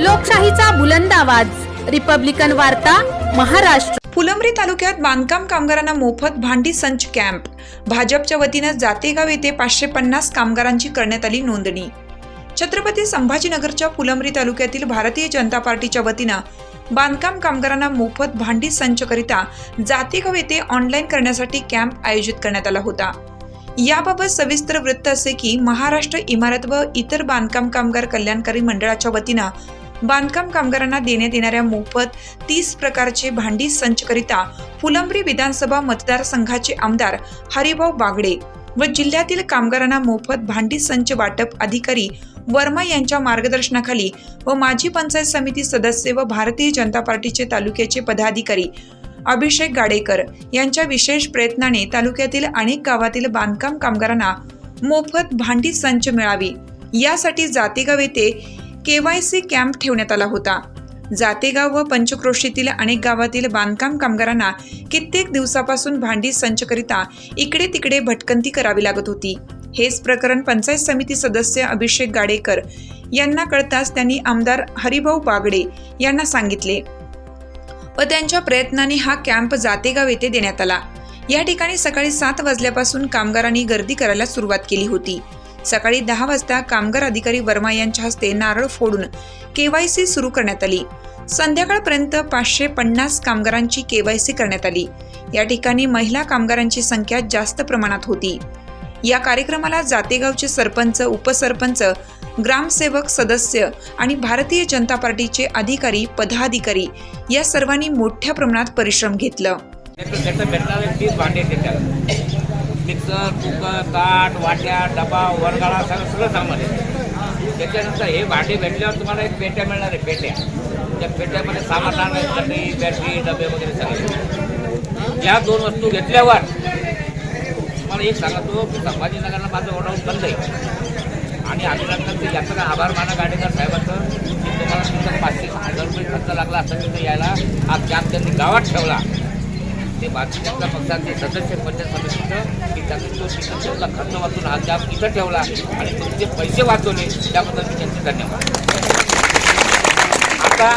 लोकशाहीचा बुलंद आवाज. रिपब्लिकन वार्ता महाराष्ट्र. फुलंब्री तालुक्यात बांधकाम कामगारांना मोफत भांडी संच कॅम्प. भाजपच्या वतीनं जातेगाव येथे पाचशे पन्नास कामगारांची करण्यात आली नोंदणी. छत्रपती संभाजीनगरच्या फुलंब्री तालुक्यातील भारतीय जनता पार्टीच्या वतीनं बांधकाम कामगारांना मोफत भांडी संचकरिता जातेगाव येथे ऑनलाईन करण्यासाठी कॅम्प आयोजित करण्यात आला होता. याबाबत सविस्तर वृत्त असे की महाराष्ट्र इमारत व इतर बांधकाम कामगार कल्याणकारी मंडळाच्या वतीनं बांधकाम कामगारांना देण्यात येणाऱ्या मोफत तीस प्रकारचे भांडी संचकरिता फुलंब्री विधानसभा मतदारसंघाचे आमदार हरिभाऊ बागडे व जिल्ह्यातील कामगारांना मोफत भांडी संच वाटप अधिकारी वर्मा यांच्या मार्गदर्शनाखाली व माजी पंचायत समिती सदस्य व भारतीय जनता पार्टीचे तालुक्याचे पदाधिकारी अभिषेक गाडेकर यांच्या विशेष प्रयत्नाने तालुक्यातील अनेक गावातील बांधकाम कामगारांना मोफत भांडी संच मिळावी. यासाठी जातेगाव येथे केवायसी कॅम्प ठेवण्यात आला होता. जातेगाव व पंचक्रोशीतील अनेक गावातील बांधकाम कामगारांना कित्येक दिवसापासून भांडी संचकरिता इकडे तिकडे भटकंती करावी लागत होती. हेच प्रकरण पंचायत समिती सदस्य अभिषेक गाडेकर यांना कळताच त्यांनी आमदार हरिभाऊ बागडे यांना सांगितले. व त्यांच्या प्रयत्नाने हा कॅम्प जातेगाव येथे देण्यात आला. या ठिकाणी सकाळी सात वाजल्यापासून कामगारांनी गर्दी करायला सुरुवात केली होती. सकाळी दहा वाजता कामगार अधिकारी वर्मा यांच्या हस्ते नारळ फोडून केवायसी सुरू करण्यात आली. संध्याकाळपर्यंत पाचशे पन्नास कामगारांची केवायसी करण्यात आली. या ठिकाणी महिला कामगारांची संख्या जास्त प्रमाणात होती. या कार्यक्रमाला जातेगावचे सरपंच उपसरपंच ग्रामसेवक सदस्य आणि भारतीय जनता पार्टीचे अधिकारी पदाधिकारी या सर्वांनी मोठ्या प्रमाणात परिश्रम घेतलं. मिक्सर कुकर ताट वाट्या डबा वरगाळा सगळं सगळं सामान आहे. त्याच्यानंतर हे भांडे भेटल्यावर तुम्हाला एक पेट्या मिळणार आहे पेट्या. त्या पेट्यामध्ये सामान राहणार चटई बॅटरी डबे वगैरे सगळे. या दोन वस्तू घेतल्यावर तुम्हाला एक सांगतो की संभाजीनगरला माझं ओढाऊन बंद आहे. आणि अभिनंदन ते याचं आभार माना गाडेकर साहेबांचं की तुम्हाला तुमचा पाचशे हजार रुपये खर्च लागला असं तिथं यायला आज त्यात त्यांनी गावात ठेवला. ते बाकीच्या जनता पक्षाचे सदस्य पंचायत समितीचं की त्यांनी तो तिथं ठेवला खर्च वाचून हा जाब इथं ठेवला आणि तुमचे पैसे वाचवले त्याबद्दल मी त्यांचे धन्यवाद. आता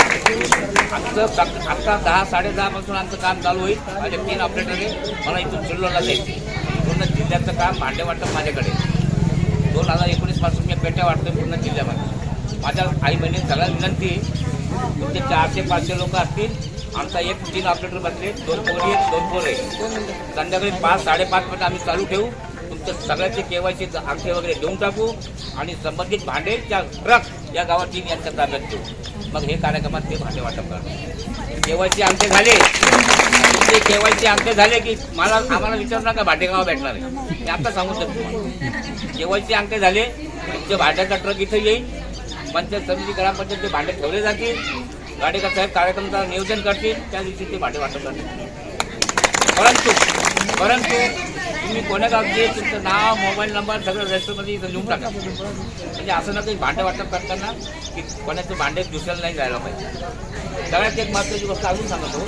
आमचं आत्ता दहा साडेदहापासून आमचं काम चालू होईल. माझे तीन ऑपरेटर आहे. मला इथून सिल्लोडला जायचे पूर्ण जिल्ह्याचं काम भांडे वाटप माझ्याकडे दोन हजार एकोणीसपासून मी पेट्या वाटतो पूर्ण जिल्ह्यामध्ये. माझ्या आई बहिणी सगळ्या विनंती आहे, तुमचे चारशे पाचशे लोक असतील. आमचा एक तीन ऑपरेटर बसले दोन पोरी एक दोन पोर आहे संध्याकाळी पाच साडेपाच पर्यंत आम्ही चालू ठेवू. तुमचं सगळ्याचे केवायचे अंगठे वगैरे देऊन टाकू आणि संबंधित भांडे त्या ट्रक या गावात तीन यांच्या ताब्यात देऊ मग हे कार्यक्रमात ते भांडे वाटप करणार. केवायचे आमचे झाले. ते केवायसी आमचे झाले की मला आम्हाला विचारू नका भांडे गावा भेटणार आहे. मी आता सांगू शकतो केवायसी केवायचे झाले. तुमच्या भांड्याचा ट्रक इथं येईल. पंचायत समिती ग्रामपंचायतचे भांडे ठेवले जातील. गाडेकर साहेब कार्यक्रमाचं नियोजन करतील त्या दिवशी ते भांडे वाटप करतील. परंतु परंतु तुम्ही कोण्या गावचे तुमचं नाव मोबाईल नंबर सगळं रजिस्टरमध्ये इथं लिहून टाका. म्हणजे असं ना काही वाटप करताना की कोणाचे भांडे दुसऱ्याला नाही जायला पाहिजे. सगळ्यात एक महत्त्वाची गोष्ट अजून सांगतो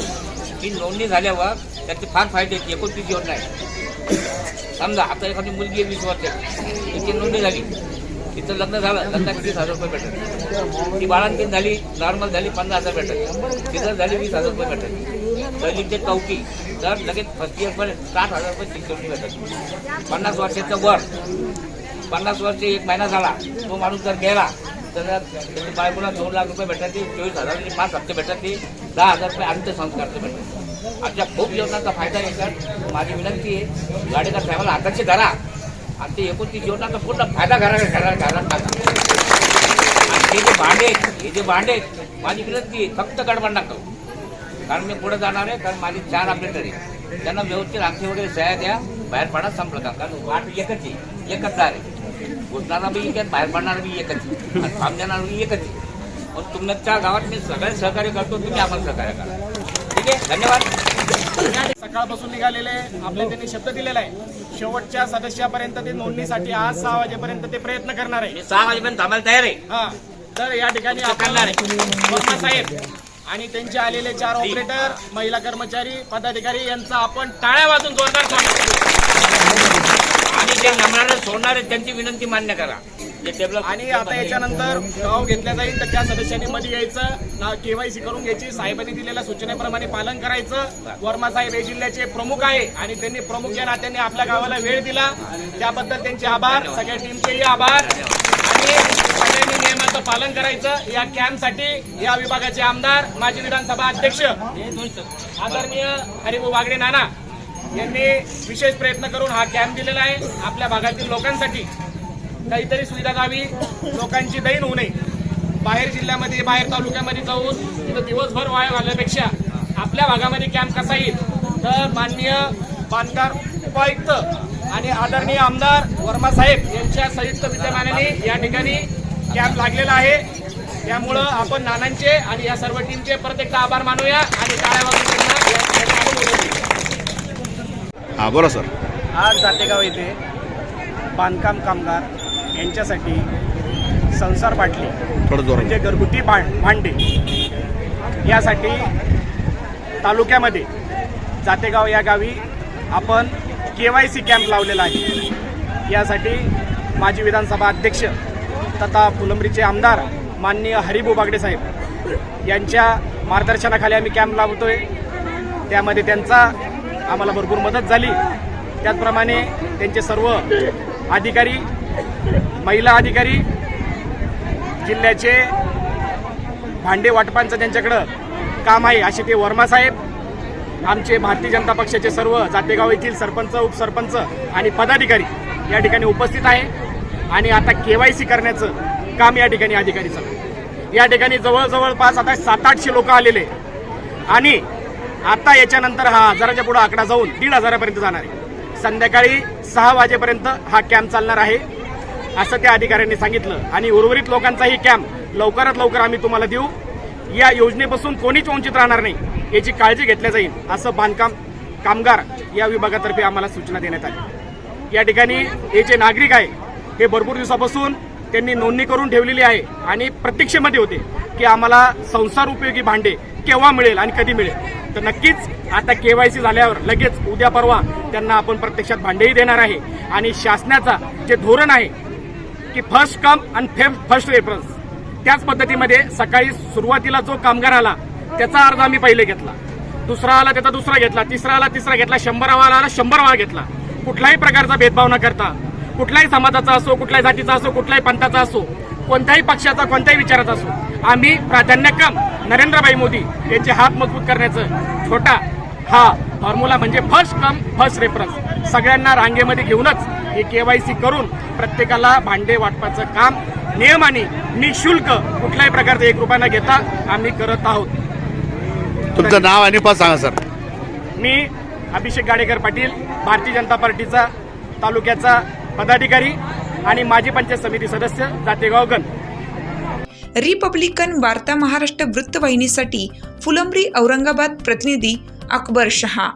की नोंदणी झाल्यावर त्याचे फार फायदे आहेत एकोणतीस योजना आहे समजा आता एखादी मुलगी आहे वीस वर्षाची त्याची नोंदणी झाली. तिचं लग्न झालं लग्नात वीस हजार रुपये भेटत ती बाळांतीन झाली नॉर्मल झाली पंधरा हजार भेटत तिथं झाली वीस हजार रुपये भेटत पहिली ते चौकी तर लगेच फर्स्ट इयरपर्यंत साठ हजार रुपये शिक्षण भेटत पन्नास वर्षाचं वर पन्नास वर्ष एक महिना झाला तो माणूस जर गेला तर त्याच्या बायकोला दोन लाख रुपये भेटतात चोवीस हजार पाच हप्ते भेटतात ते दहा हजार रुपये अंत्यसंस्कारचे भेटतात आमच्या खूप योजनांचा फायदा याच्यात. माझी विनंती आहे गाडीचा साहेबाला हाताची धरा. आणि ते एकोणतीस जेवणाचा पूर्ण फायदा घरा घरा घरात टाका आणि हे जे भांडे आहेत, हे जे भांडे आहेत, माझी विनंती आहे फक्त गडबड नका करू. कारण मी पुढे जाणार आहे कारण माझे चार ऑपरेटर आहे त्यांना व्यवस्थित आमची वगैरे सह्या द्या बाहेर पडा संपलं का? कारण वाट एकच आहे एकच दार आहे. घुसणारा बी एक आहे बाहेर पडणार बी एकच आहे. आणि थांब देणार बी एकच आहे. पण तुमच्या गावात मी सगळे सहकार्य करतो तुम्ही आम्हाला सहकार्य करा. ठीक आहे? धन्यवाद. सकाळपासून निघालेले आपले त्यांनी शब्द दिलेला आहे. शेवटच्या सदस्यापर्यंत ते नोंदणीसाठी आज सहा वाजेपर्यंत ते प्रयत्न करणार आहे. सहा वाजेपर्यंत थांबायला तयार आहे. हा. तर या ठिकाणी करणार आहे. साहेब आणि त्यांचे आलेले चार ऑपरेटर महिला कर्मचारी पदाधिकारी यांचा आपण टाळ्या वाजून जोरदार आणि जे नमणारे सोडणारे त्यांची विनंती मान्य करा. आणि आता याच्यानंतर गाव घेतल्या जाईल तर त्या सदस्यांनी मध्ये यायचं ना केवायसी करून घ्यायची साहेबांनी दिलेल्या सूचनेप्रमाणे पालन करायचं. वर्मा साहेब हे जिल्ह्याचे प्रमुख आहे आणि त्यांनी प्रमुख या नात्याने आपल्या गावाला वेळ दिला त्याबद्दल त्यांचे आभार सगळ्या टीमचेही आभार. आणि सगळ्यांनी नियमाचं पालन करायचं या कॅम्पसाठी या विभागाचे आमदार माजी विधानसभा अध्यक्ष आदरणीय हरिभाऊ वागडे नाना यांनी विशेष प्रयत्न करून हा कॅम्प दिलेला आहे आपल्या भागातील लोकांसाठी. काहीतरी सुविधा द्यावी लोकांची दैन होऊ नये. बाहेर जिल्ह्यामध्ये बाहेर तालुक्यामध्ये जाऊन तिथं दिवसभर वाया घालण्यापेक्षा आपल्या भागामध्ये कॅम्प कसा येईल तर माननीय बांधकार उपायुक्त आणि आदरणीय आमदार वर्मा साहेब यांच्या संयुक्त विद्यमानाने या ठिकाणी कॅम्प लागलेला आहे. त्यामुळं आपण नानांचे आणि या सर्व टीमचे परत एकदा आभार मानूया आणि टाळ्या. हां बोला सर. आज जातेगाव येथे बांधकाम कामगार यांच्यासाठी संसार बाटली म्हणजे घरगुती भां भांडे यासाठी तालुक्यामध्ये जातेगाव या गावी आपण के वाय सी कॅम्प लावलेला आहे. यासाठी माजी विधानसभा अध्यक्ष तथा फुलंब्रीचे आमदार माननीय हरिभाऊ बागडे साहेब यांच्या मार्गदर्शनाखाली आम्ही कॅम्प लावतोय. त्यामध्ये त्यांचा आम्हाला भरपूर मदत झाली. त्याचप्रमाणे त्यांचे सर्व अधिकारी महिला अधिकारी जिल्ह्याचे भांडे वाटपांचं त्यांच्याकडं काम आहे असे ते वर्मा साहेब आमचे भारतीय जनता पक्षाचे सर्व जातेगाव येथील सरपंच उपसरपंच आणि पदाधिकारी या ठिकाणी उपस्थित आहे. आणि आता केवायसी करण्याचं काम या ठिकाणी अधिकारीचं या ठिकाणी जवळजवळ पाच आता सात आठशे लोक आलेले आणि आता याच्यानंतर हा हजाराच्या पुढे आकडा जाऊन दीड हजारापर्यंत जाणार आहे. संध्याकाळी सहा वाजेपर्यंत हा कॅम्प चालणार आहे. असं त्या अधिकाऱ्यांनी सांगितलं. आणि उर्वरित लोकांचाही कॅम्प लवकरात लवकर आम्ही तुम्हाला देऊ. या योजनेपासून कोणीच वंचित राहणार नाही. याची काळजी घेतल्या जाईल असं बांधकाम कामगार या विभागातर्फे आम्हाला सूचना देण्यात आली. या ठिकाणी हे जे नागरिक आहे हे भरपूर दिवसापासून त्यांनी नोंदणी करून ठेवलेली आहे आणि प्रतीक्षेमध्ये होते की आम्हाला संसार उपयोगी भांडे केव्हा मिळेल आणि कधी मिळेल. तर नक्कीच आता केवायसी झाल्यावर लगेच उद्या परवा त्यांना आपण प्रत्यक्षात भांडेही देणार आहे. आणि शासनाचा जे धोरण आहे की फर्स्ट कम आणि फर्स्ट रेफरन्स त्याच पद्धतीमध्ये सकाळी सुरुवातीला जो कामगार आला त्याचा अर्ज आम्ही पहिले घेतला. दुसरा आला त्याचा दुसरा घेतला. तिसरा आला तिसरा घेतला. शंभरावा आला शंभरावा घेतला. कुठल्याही प्रकारचा भेदभाव न करता कुठल्याही समाजाचा असो कुठल्याही जातीचा असो कुठल्याही पंथाचा असो कोणत्याही पक्षाचा कोणत्याही विचाराचा असो आम्ही प्राधान्यक्रम नरेंद्रभाई मोदी यांचे हात मजबूत करण्याचं छोटा हा फॉर्म्युला म्हणजे फर्स्ट कम फर्स्ट रेफरन्स सगळ्यांना रांगेमध्ये घेऊनच हे केवायसी करून प्रत्येकाला भांडे वाटपाचं काम नियमाने निशुल्क कुठल्याही प्रकारचं एक रुपया न घेता आम्ही करत आहोत. तुमचं नाव आणि पद सांगा सर. मी अभिषेक गाडेकर पाटील भारतीय जनता पार्टीचा तालुक्याचा पदाधिकारी आणि माजी पंचायत समिती सदस्य जातेगाव गण. रिपब्लिकन वार्ता महाराष्ट्र वृत्तवाहिनीसाठी फुलंब्री औरंगाबाद प्रतिनिधी अकबर शहा.